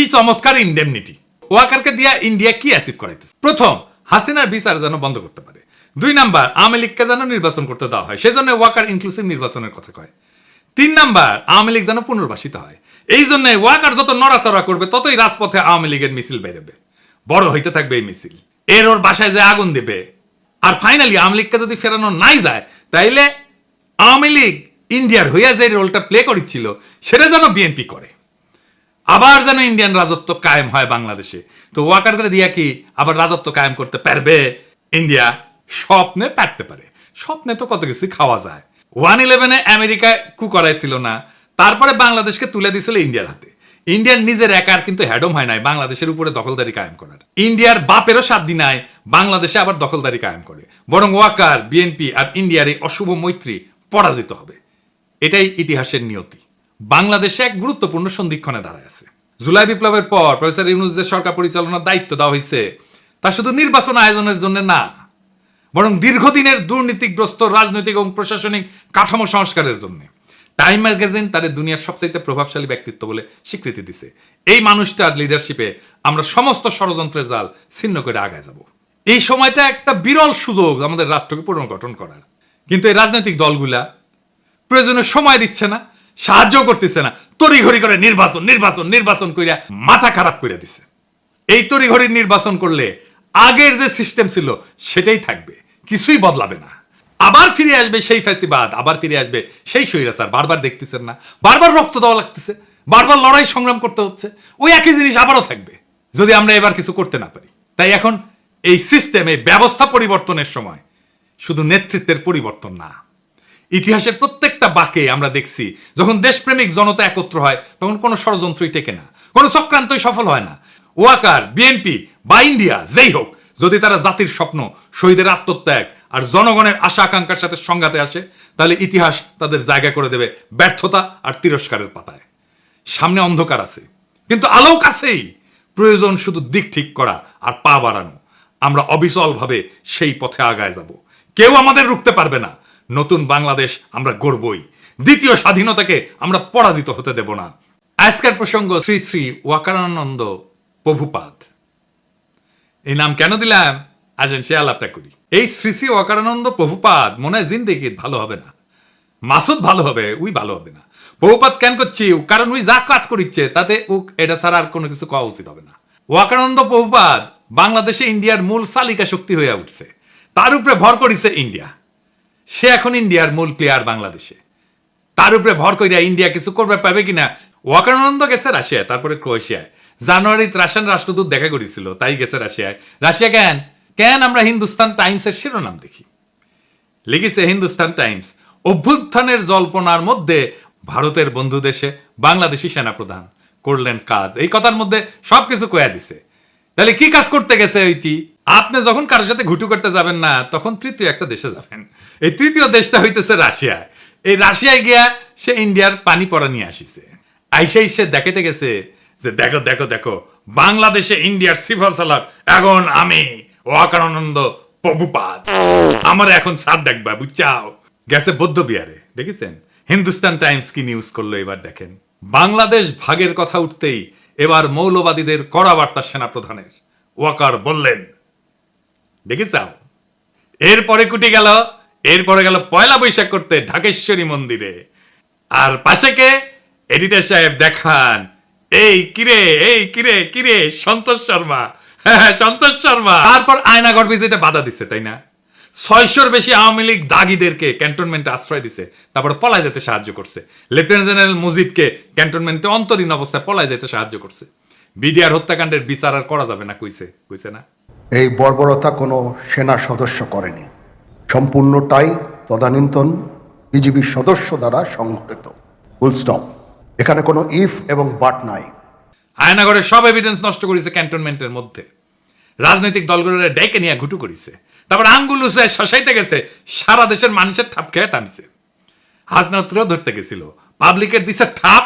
কি চমৎকার ইন্ডেমনিটি ওয়াকারকে দিয়া ইন্ডিয়া কি অ্যাসিভ করাইতেছে? প্রথম, হাসিনার বিচার যেন বন্ধ করতে পারে। দুই নাম্বার, আওয়ামী লীগকে যেন নির্বাচন করতে দেওয়া হয়, সেজন্য ওয়াকার ইনক্লুসিভ নির্বাচনের কথা কয়। তিন নাম্বার, আওয়ামী লীগ যেন পুনর্বাসিত হয়। এই জন্য ওয়াকার যত নড়াচড়া করবে, ততই রাজপথে আওয়ামী লীগের মিছিল বেরোবে। বড় হইতে থাকবে এই মিছিল। এর ওর বাসায় যে আগুন দেবে। আর ফাইনালি আওয়ামী লীগকে যদি ফেরানো নাই যায়, তাইলে আওয়ামী লীগ ইন্ডিয়ার হইয়া যে রোলটা প্লে করেছিল সেটা যেন বিএনপি করে। আবার যেন ইন্ডিয়ান রাজত্ব কায়েম হয় বাংলাদেশে। তো ওয়াকার করে দিয়া কি আবার রাজত্ব কায়েম করতে পারবে? ইন্ডিয়া স্বপ্নে পারতে পারে। স্বপ্নে তো কত কিছু খাওয়া যায়। ওয়ান ইলেভেনে আমেরিকায় কু করাইছিল না। তারপরে বাংলাদেশকে তুলে দিছিল ইন্ডিয়ার হাতে। ইন্ডিয়ার নিজের একার কিন্তু হ্যাডম হয় নাই, বাংলাদেশের উপরে দখলদারি কায়েম করার। ইন্ডিয়ার বাপেরও সাত দিন নাই, বাংলাদেশে আবার দখলদারি কায়েম করে। বরং ওয়াকার বিএনপি আর ইন্ডিয়ার এই অশুভ মৈত্রী পরাজিত হবে। এটাই ইতিহাসের নিয়তি। বাংলাদেশে এক গুরুত্বপূর্ণ সন্ধিক্ষণে দাঁড়ায় আছে। জুলাই বিপ্লবের পর প্রফেসর ইউনুসদের সরকার পরিচালনার দায়িত্ব দেওয়া হয়েছে। তা শুধু নির্বাচন আয়োজনের জন্য না, বরং দীর্ঘদিনের দুর্নীতিগ্রস্ত রাজনৈতিক এবং প্রশাসনিক কাঠামো সংস্কারের জন্য। টাইম ম্যাগাজিন তাদের দুনিয়ার সবচাইতে প্রভাবশালী ব্যক্তিত্ব বলে স্বীকৃতি দিছে। এই মানুষটার লিডারশিপে আমরা সমস্ত ষড়যন্ত্রের জাল ছিন্ন করে আগায় যাব। এই সময়টা একটা বিরল সুযোগ আমাদের রাষ্ট্রকে পুনর্গঠন করার। কিন্তু এই রাজনৈতিক দলগুলা প্রয়োজনে সময় দিচ্ছে না সাহায্য করতেছে না। তড়িঘড়ি করে নির্বাচন নির্বাচন নির্বাচন কইরা মাথা খারাপ করে দিছে। এই তড়িঘড়ির নির্বাচন করলে আগের যে সিস্টেম ছিল, সেটাই থাকবে। কিছুই বদলাবে না। আবার ফিরে আসবে সেই ফ্যাসিবাদ, আবার ফিরে আসবে সেই স্বৈরাচার। বারবার দেখতেছেন না। বারবার রক্ত দেওয়া লাগতেছে। বারবার লড়াই সংগ্রাম করতে হচ্ছে। ওই একই জিনিস আবারও থাকবে, যদি আমরা এবার কিছু করতে না পারি। তাই এখন এই সিস্টেমে ব্যবস্থা পরিবর্তনের সময় শুধু নেতৃত্বের পরিবর্তন না ইতিহাসের প্রত্যেকটা বাকে আমরা দেখছি, যখন দেশপ্রেমিক জনতা একত্র হয়, তখন কোনো ষড়যন্ত্রই টেকে না, কোনো চক্রান্তই সফল হয় না। ওয়াকার, বিএনপি বা ইন্ডিয়া, যেই হোক, যদি তারা জাতির স্বপ্ন, শহীদের আত্মত্যাগ আর জনগণের আশা আকাঙ্ক্ষার সাথে সংঘাতে আসে, তাহলে ইতিহাস তাদের জায়গা করে দেবে ব্যর্থতা আর তিরস্কারের পাতায়। সামনে অন্ধকার আছে, কিন্তু আলোক আছেই। প্রয়োজন শুধু দিক ঠিক করা আর পা বাড়ানো। আমরা অবিচলভাবে সেই পথে আগায় যাব। কেউ আমাদের রুখতে পারবে না। নতুন বাংলাদেশ আমরা গড়বই। দ্বিতীয় স্বাধীনতাকে আমরা পরাজিত হতে দেব না। আজকের প্রসঙ্গ শ্রী শ্রী ওয়াকারানন্দ প্রভুপাদ। এই নাম কেন দিলাম? আসেন সে আলাপটা করি। এই শ্রী শ্রী অকারানন্দ প্রভুপাদ মনে হয় জিন্দেগি ভালো হবে না। মাসুদ ভালো হবে, উই ভালো হবে না। প্রভুপাত কেন করছি? কারণ উই যা কাজ করিচ্ছে, তাতে উক এটা ছাড়া আর কোনো কিছু কওয়া উচিত হবে না। ওয়াকানন্দ প্রভুপাদ বাংলাদেশে ইন্ডিয়ার মূল চালিকা শক্তি হয়ে উঠছে। তার উপরে ভর করিছে ইন্ডিয়া। সে এখন ইন্ডিয়ার মূল প্লেয়ার বাংলাদেশে। তার উপরে ভর করিয়া ইন্ডিয়া কিছু করবে, পাবে কিনা? ওয়াকানন্দ গেছে রাশিয়ায়, তারপরে ক্রোয়েশিয়ায়। জানুয়ারিতে রাশিয়ান রাষ্ট্রদূত দেখা করেছিল, তাই গেছে রাশিয়ায়। রাশিয়া কেন? কেন আমরা হিন্দুস্তান টাইমসের শিরোনাম দেখি? লিখেছে হিন্দুস্তান টাইমস, অভ্যুত্থানের জল্পনার মধ্যে ভারতের বন্ধু দেশে বাংলাদেশি সেনাপ্রধান করলেন কাজ। এই কথার মধ্যে সবকিছু কয়া দিছে। তাহলে কি কাজ করতে গেছে ওইটি আপনি যখন কারোর সাথে ঘুটু করতে যাবেন না, তখন তৃতীয় একটা দেশে যাবেন। এই তৃতীয় দেশটা হইতেছে রাশিয়া। এই রাশিয়ায় গিয়া সে ইন্ডিয়ার পানি পড়া নিয়ে আসিছে। আইসে সে দেখাতে গেছে যে, দেখো দেখো দেখো, বাংলাদেশে ইন্ডিয়ার সিফার সালাক এখন আমি ওয়াকারানন্দ প্রভুপাদ। আমার এখন সার দেখবা, বুঝছাও? গেছে বৌদ্ধ বিহারে, দেখেছেন? হিন্দুস্তান টাইমস কি নিউজ করল এবার দেখেন। বাংলাদেশ ভাগের কথা উঠতেই এবার মৌলবাদীদের কড়া বার্তা সেনাপ্রধানের। ওয়াকার বললেন দেখেছাও এরপরে কুটি গেল এরপরে গেল পয়লা বৈশাখ করতে ঢাকেশ্বরী মন্দিরে। আর পাশে কে? এডিটর সাহেব দেখান। এই কিরে এই কিরে কিরে সন্তোষ শর্মা। হ্যাঁ হ্যাঁ, সন্তোষ শর্মা। তারপর আয়নাগর ভিজিটে বাধা দিচ্ছে তাই না? ছয়শোর বেশি আওয়ামী লীগ দাগিদেরকে ক্যান্টনমেন্টে আশ্রয় দিছে তারপর পলায় যেতে সাহায্য করছে। লেফটেন্যান্ট জেনারেল মুজিবকে ক্যান্টনমেন্টে অন্তরীণ অবস্থায় পলায় যেতে সাহায্য করছে। বিডিআর হত্যাকাণ্ডের বিচার আর করা যাবে না কইছে কইছে না? এই বর্বরতা কোনো সেনা সদস্য করেনি। সম্পূর্ণটাই তদানীন্তন বিজিবির সদস্য দ্বারা সংঘটিত। ফুল স্টপ এখানে কোনো ইফ এবং বাট নাই। আয়নাগরের সব এভিডেন্স নষ্ট করেছে ক্যান্টনমেন্টের মধ্যে। রাজনৈতিক দলগুলোরে ডেকে নিয়ে ঘুটু করেছে। তারপর আঙ্গুল উসে শশাইতে গেছে, সারা দেশের মানুষের ঠাপ খেয়ে টানছে। হাজনাত্রেও ধরতে গেছিল। পাবলিকের দিছে ঠাপ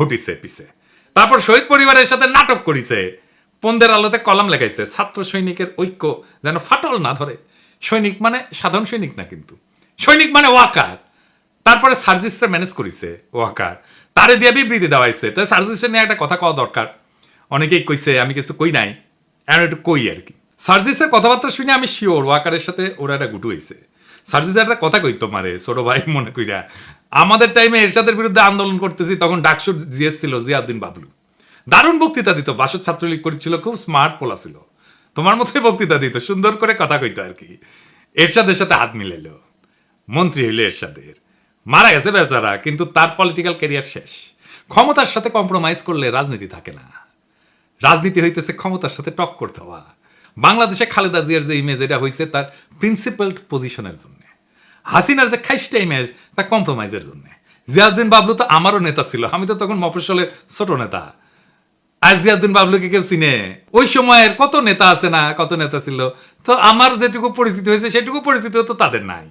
হটিছে পিছে। তারপর শহীদ পরিবারের সাথে নাটক করিছে। পন্দের আলোতে কলাম লেখাইছে ছাত্র সৈনিকের ঐক্য যেন ফাটল না ধরে। সৈনিক মানে সাধারণ সৈনিক না কিন্তু। সৈনিক মানে ওয়াকার। তারপরে সার্জিসটা ম্যানেজ করিছে, ওয়াকার। তারে দিয়ে বিবৃতি দেওয়াইছে। তো সার্জিসটা নিয়ে একটা কথা কওয়া দরকার। অনেকেই কইছে, আমি কিছু কই নাই। এখন একটু কই আর কি। সার্জিসের কথাবার্তা শুনে আমি শিওর ওয়াকারের সাথে ওরা একটা গুটু হয়েছে সার্জিস একটা কথা কই তোমারে ছোট ভাই, মনে কইরা। আমাদের টাইমে এরশাদের বিরুদ্ধে আন্দোলন করতেছি, তখন ডাকসুর জিএস ছিল জিয়াউদ্দিন বাবলু। দারুণ বক্তৃতা দিত। বাসদ ছাত্রলীগ করেছিল, খুব স্মার্ট পোলা ছিল। তোমার মতোই বক্তৃতা দিত, সুন্দর করে কথা কইতো আর কি। এরশাদের সাথে হাত মিলাইলো। মন্ত্রী হইল এরশাদের। মারা গেছে বেচারা, কিন্তু তার পলিটিক্যাল ক্যারিয়ার শেষ। ক্ষমতার সাথে কম্প্রোমাইজ করলে রাজনীতি থাকে না। রাজনীতি হইতেছে ক্ষমতার সাথে টক করতে হওয়া। বাংলাদেশে খালেদা জিয়ার যে ইমেজ এটা হয়েছে তার প্রিন্সিপালড পজিশনের জন্য। হাসিনার যে খাইস্টা ইমেজ তা কম্প্রোমাইজের জন্য। জিয়াউদ্দিন বাবলু তো আমারও নেতা ছিল, আমি তো তখন মফস্বলের ছোট নেতা। আর জিয়াউদ্দিন বাবলুকে কেউ চিনে? ওই সময়ের কত নেতা আছে না, কত নেতা ছিল? তো আমার যেটুকু পরিচিতি হয়েছে, সেটুকু পরিচিতি তো তাদের নাই।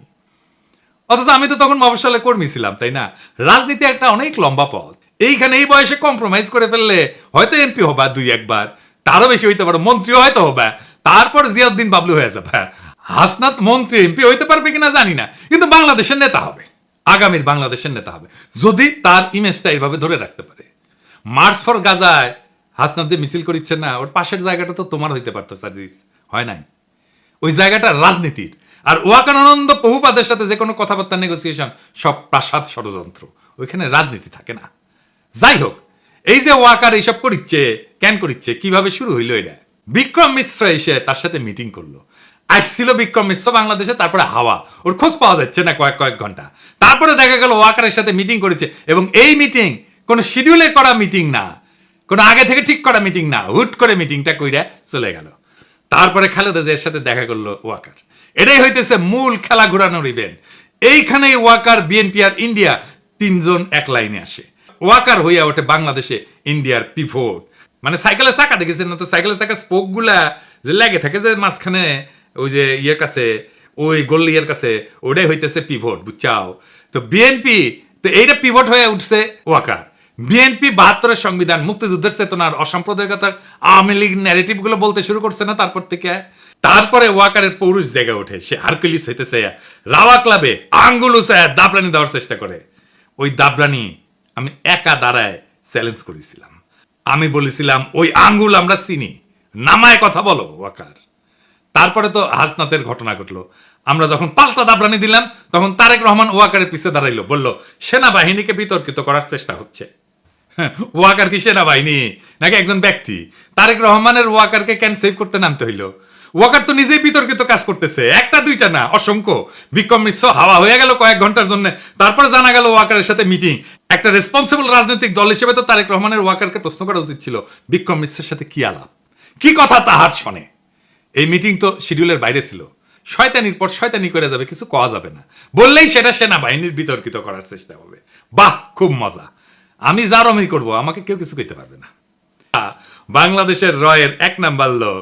অথচ আমি তো তখন মফস্বলে কর্মী ছিলাম, তাই না? রাজনীতি একটা অনেক লম্বা পথ। এইখানে এই বয়সে কম্প্রোমাইজ করে ফেললে হয়তো এমপি হবা দুই একবার, তারও বেশি হইতে পারো, মন্ত্রীও হয়তো হবে, তারপর জিয়াউদ্দিন বাবলু হয়ে যাবে। হাসনাত মন্ত্রী এমপি হইতে পারবে কিনা জানি না, কিন্তু বাংলাদেশের নেতা হবে, আগামীর বাংলাদেশের নেতা হবে। যদি তার ইমেজটা এইভাবে ধরে রাখতে পারে। মার্চ ফর গাজায় হাসনাত যে মিছিল করিচ্ছে না, ওর পাশের জায়গাটা তো তোমার হইতে পারতো, সার্জিস। হয় নাই। ওই জায়গাটা রাজনীতির। আর ওয়াকানন্দ বহুপাদের সাথে যে কোনো কথাবার্তা নেগোসিয়েশন সব প্রাসাদ ষড়যন্ত্র। ওইখানে রাজনীতি থাকে না। যাই হোক, এই যে ওয়াকার এইসব করিচ্ছে, কেন করিচ্ছে, কীভাবে শুরু হইল এটা? বিক্রম মিশ্র এসে তার সাথে মিটিং করল। আসছিল বিক্রম মিশ্র বাংলাদেশে, তারপরে হাওয়া। ওর খোঁজ পাওয়া যাচ্ছে না কয়েক কয়েক ঘণ্টা। তারপরে দেখা গেল ওয়াকারের সাথে মিটিং করেছে, এবং এই মিটিং কোনো শিডিউলে করা মিটিং না। কোনো আগে থেকে ঠিক করা মিটিং না, হুট করে মিটিংটা কইরা চলে গেল। তারপরে খালেদা জিয়ার সাথে দেখা করল ওয়াকার। এটাই হইতেছে মূল খেলা ঘোরানোর ইভেন্ট এইখানে ওয়াকার বিএনপি আর ইন্ডিয়া তিনজন এক লাইনে আসে। ওয়াকার হইয়া ওঠে বাংলাদেশে ইন্ডিয়ার পিভোট মানে সাইকেলের চাকা, দেখেছেন না তো? সাইকেলের চাকা স্পোকগুলা যে লেগে থাকে যে মাঝখানে, ওই যে ইয়ের কাছে, ওই গল্লিয়ের কাছে, ওটাই হইতেছে পিভোট বুঝছাও? তো বিএনপি তো এইটা পিভট হয়ে উঠছে ওয়াকার। বিএনপি বাহাত্তরের সংবিধান, মুক্তিযুদ্ধের চেতনার অসাম্প্রদায়িকতার আওয়ামী লীগ ন্যারেটিভগুলো বলতে শুরু করছে না তারপর থেকে? তারপরে ওয়াকারের পৌরুষ জেগে ওঠে, সে হারকুলিস হইতেছে রাওয়া ক্লাবে আঙ্গুল উসায় দাবরানি দেওয়ার চেষ্টা করে। ওই দাবরানি আমি একা দাঁড়ায় চ্যালেঞ্জ করেছিলাম। আমি বলেছিলাম, ওই আঙ্গুল আমরা চিনি, নামায় কথা বলো, ওয়াকার। তারপরে তো হাসনাতের ঘটনা ঘটলো। আমরা যখন পাল্টা দাবরানি দিলাম, তখন তারেক রহমান ওয়াকারের পিছে দাঁড়াইলো, বলল, সেনাবাহিনীকে বিতর্কিত করার চেষ্টা হচ্ছে। ওয়াকার কি সেনাবাহিনী? নাকি একজন ব্যক্তি? তারেক রহমানের ওয়াকারকে ক্যান সেভ করতে নামতে হইল? ওয়াকার তো নিজেই বিতর্কিত কাজ করতেছে। একটা, দুইটা না, অসংখ্য। বিক্রম মিশ্র হাওয়া হয়ে গেল কয়েক ঘণ্টার জন্য। তারপরে জানা গেল ওয়াকারের সাথে মিটিং একটা রেসপন্সিবল রাজনৈতিক দল হিসেবে তো তারেক রহমানের ওয়াকারকে প্রশ্ন করা উচিত ছিল, বিক্রম মিশ্রের সাথে কি আলাপ? কি কথা তাহার শোনে? এই মিটিং তো শিডিউলের বাইরে ছিল। শয়তানির পর শয়তানি করে যাবে, কিছু কওয়া যাবে না। বললেই সেটা সেনাবাহিনীর বিতর্কিত করার চেষ্টা হবে। বাহ, খুব মজা। আমি যার অমি করব, আমাকে কেউ কিছু কইতে পারবে না। বাংলাদেশের রয়ের এক নাম্বার লোক,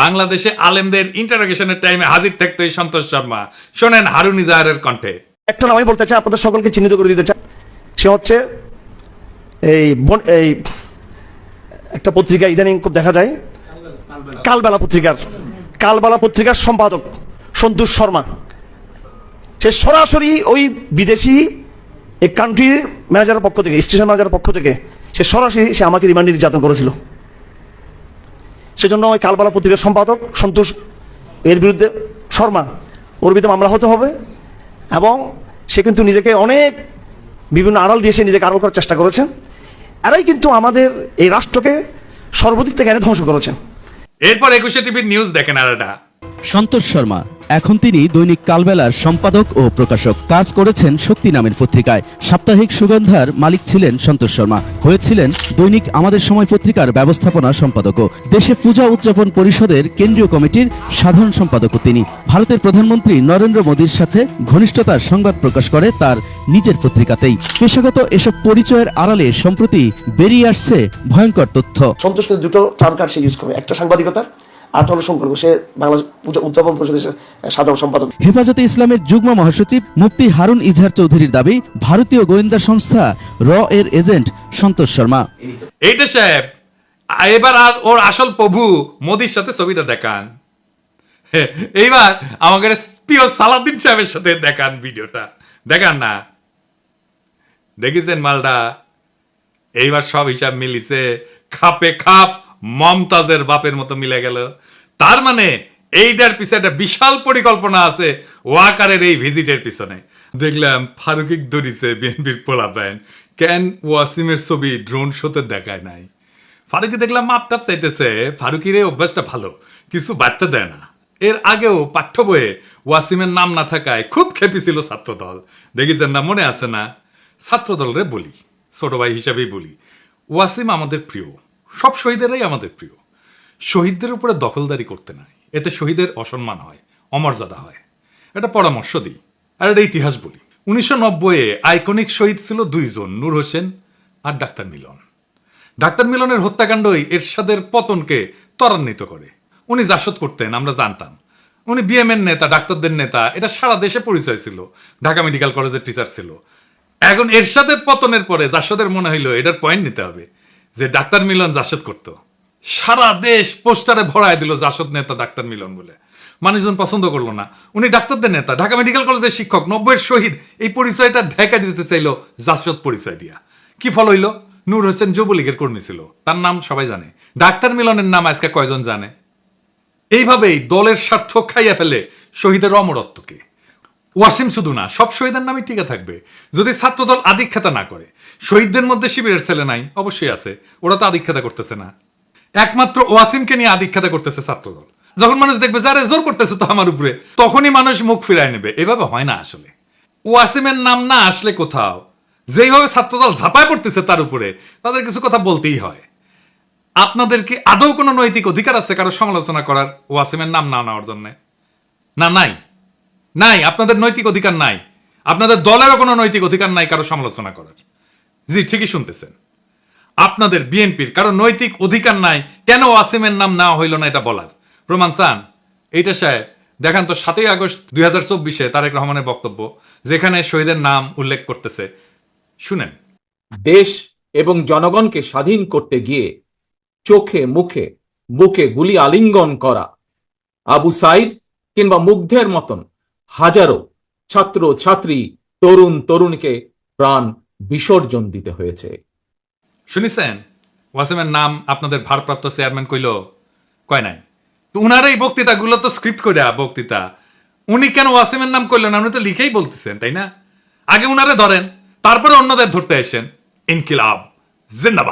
বাংলাদেশে আলেমদের ইন্টারোগেশনের টাইমে হাজির থাকতো সন্তোষ শর্মা। শোনেন হারুন ইজাহারের কণ্ঠে। একটা নামই বলতে চাই, আপনাদের সকলকে চিহ্নিত করে দিতে চাই। সে হচ্ছে এই এই একটা পত্রিকা, ইদানিং খুব দেখা যায়। কালবেলা পত্রিকার কালবেলা পত্রিকার সম্পাদক সন্তোষ শর্মা। সে সরাসরি ওই বিদেশি এই কান্ট্রির ম্যানেজারের পক্ষ থেকে স্টেশন ম্যানেজারের পক্ষ থেকে, সে সরাসরি সে আমাকে রিমান্ডে নির্যাতন করেছিল। সেজন্য ওই কালবালা পত্রিকার সম্পাদক সন্তোষ, এর বিরুদ্ধে শর্মা, ওর বিরুদ্ধে মামলা হতে হবে এবং সে কিন্তু নিজেকে অনেক বিভিন্ন আড়াল দিয়ে সে নিজেকে আড়াল করার চেষ্টা করেছে। এরাই কিন্তু আমাদের এই রাষ্ট্রকে সর্বদিক থেকে এনে ধ্বংস করেছেন এরপর একুশে টিভির নিউজ দেখেন আর এটা সন্তোষ শর্মা। এখন তিনি দৈনিক কালবেলার সম্পাদক ও প্রকাশক। কাজ করেছেন শক্তি নামের পত্রিকায়। সাপ্তাহিক সুগন্ধার মালিক ছিলেন সন্তোষ শর্মা। হয়েছিলেন দৈনিক আমাদের সময় পত্রিকার ব্যবস্থাপনা সম্পাদকও। দেশে পূজা উদযাপন পরিষদের কেন্দ্রীয় কমিটির সাধারণ সম্পাদকও তিনি। ভারতের প্রধানমন্ত্রী নরেন্দ্র মোদীর সাথে ঘনিষ্ঠতার সংবাদ প্রকাশ করে তার নিজের পত্রিকাতেই। পেশাগত এসব পরিচয়ের আড়ালে সম্প্রতি বেরিয়ে আসছে ভয়ঙ্কর তথ্য। সন্তোষ দুটো ইউজ করে একটা সাংবাদিকতার সম্পর্ক সে বাংলাদেশ উদযাপন পরিষদের সাধারণ সম্পাদক। হেফাজতে ইসলামের যুগ্ম মহাসচিব মুফতি হারুন ইজহার চৌধুরীর দাবি ভারতীয় গোয়েন্দা সংস্থা র এর এজেন্ট সন্তোষ শর্মা। এইটা সাহেব এবার আর ওর আসল প্রভু মোদির সাথে ছবিটা দেখান। এইবার আমাদের প্রিয় সালাদিন সাহেবের সাথে দেখান ভিডিওটা। দেখান না। দেখেছেন মালটা? এইবার সব হিসাব মিলিছে খাপে খাপ মমতাজের বাপের মতো মিলে গেল। তার মানে এইটার পিছনে একটা বিশাল পরিকল্পনা আছে ওয়াকারের এই ভিজিটের পিছনে। দেখলাম ফারুকিক দরিছে বিএনপির পোলা প্যান কেন ওয়াসিমের ছবি ড্রোন শোতে দেখায় নাই? ফারুকি দেখলাম মাপটাপ চাইতেছে। ফারুকির এই অভ্যাসটা ভালো, কিছু বাড়তে দেয় না। এর আগেও পাঠ্য বইয়ে ওয়াসিমের নাম না থাকায় খুব খেপি ছিল ছাত্রদল। দেখেছেন না, মনে আছে না? ছাত্রদলরে বলি, ছোট ভাই হিসাবেই বলি। ওয়াসিম আমাদের প্রিয়। সব শহীদেরাই আমাদের প্রিয়। শহীদদের উপরে দখলদারি করতে নাই। এতে শহীদের অসম্মান হয়, অমর্যাদা হয়। এটা পরামর্শ দিই, আর এটা ইতিহাস বলি। উনিশশো নব্বইয়ে আইকনিক শহীদ ছিল দুইজন, নূর হোসেন আর ডাক্তার মিলন। ডাক্তার মিলনের হত্যাকাণ্ডই এরশাদের পতনকে ত্বরান্বিত করে। উনি জাসদ করতেন, আমরা জানতাম। উনি বিএমএর নেতা, ডাক্তারদের নেতা, এটা সারা দেশে পরিচয় ছিল। ঢাকা মেডিকেল কলেজের টিচার ছিল। এখন এরশাদের পতনের পরে জাসদের মনে হইল, এটার পয়েন্ট নিতে হবে। যে ডাক্তার মিলন জাসদ করত। সারা দেশ পোস্টারে ভরায় দিল জাসদ নেতা ডাক্তার মিলন বলে। মানুষজন পছন্দ করল না। উনি ডাক্তারদের নেতা, ঢাকা মেডিকেল কলেজের শিক্ষক, নব্বইয়ের শহীদ। এই পরিচয়টা ঢেকা দিতে চাইলো জাসদ পরিচয় দিয়া। কি ফল হইল? নূর হোসেন যুবলীগের কর্মী ছিল। তার নাম সবাই জানে। ডাক্তার মিলনের নাম আজকে কয়জন জানে? এইভাবেই দলের স্বার্থ খাইয়া ফেলে শহীদের অমরত্বকে। ওয়াসিম শুধু না, সব শহীদের নামই টিকে থাকবে। যদি ছাত্রদল আদিক্ষেতা না করে শহীদদের মধ্যে শিবিরের ছেলে নাই, অবশ্যই আছে। ওরা তো আদিক্ষেতা করতেছে না। একমাত্র ওয়াসিমকে নিয়ে আদিক্ষেতা করতেছে ছাত্রদল। যখন মানুষ দেখবে যারা জোর করতেছে তো আমার উপরে, তখনই মানুষ মুখ ফিরায় নেবে। এভাবে হয় না আসলে। ওয়াসিমের নাম না আসলে কোথাও। যেইভাবে ছাত্রদল ঝাঁপায় পড়তেছে তার উপরে, তাদের কিছু কথা বলতেই হয়। আপনাদের কি আদৌ কোনো নৈতিক অধিকার আছে কারও সমালোচনা করার ওয়াসিমের নাম না নেওয়ার জন্য? না, নাই। নাই, আপনাদের নৈতিক অধিকার নাই। আপনাদের দলেরও কোনো নৈতিক অধিকার নাই কারও সমালোচনা করার। জি, ঠিকই শুনতেছেন। আপনাদের বিএনপির কারও নৈতিক অধিকার নাই, কেন ওয়াসিমের নাম না হইল না এটা বলার? প্রমাণ চান? এইটা সাহেব, দেখান তো সাতই আগস্ট দুই হাজার চব্বিশে তারেক রহমানের বক্তব্য, যেখানে শহীদের নাম উল্লেখ করতেছে। শুনেন। দেশ এবং জনগণকে স্বাধীন করতে গিয়ে চোখে মুখে বুকে গুলি আলিঙ্গন করা আবু সাইদ কিংবা মুগ্ধের মতন হাজারো ছাত্র ছাত্রী তরুণ তরুণীকে প্রাণ বিসর্জন দিতে হয়েছে। শুনিছেন? ওয়াসিমের নাম আপনাদের ভারপ্রাপ্ত চেয়ারম্যান কইল, কয় নাই? তো উনার এই বক্তৃতাগুলো তো স্ক্রিপ্ট করে বক্তৃতা। উনি কেন ওয়াসিমের নাম করলেন উনি তো লিখেই বলতেছেন, তাই না? আগে উনারে ধরেন, তারপরে অন্যদের ধরতে আসেন। ইনকিলাব, জিন্দাবাদ।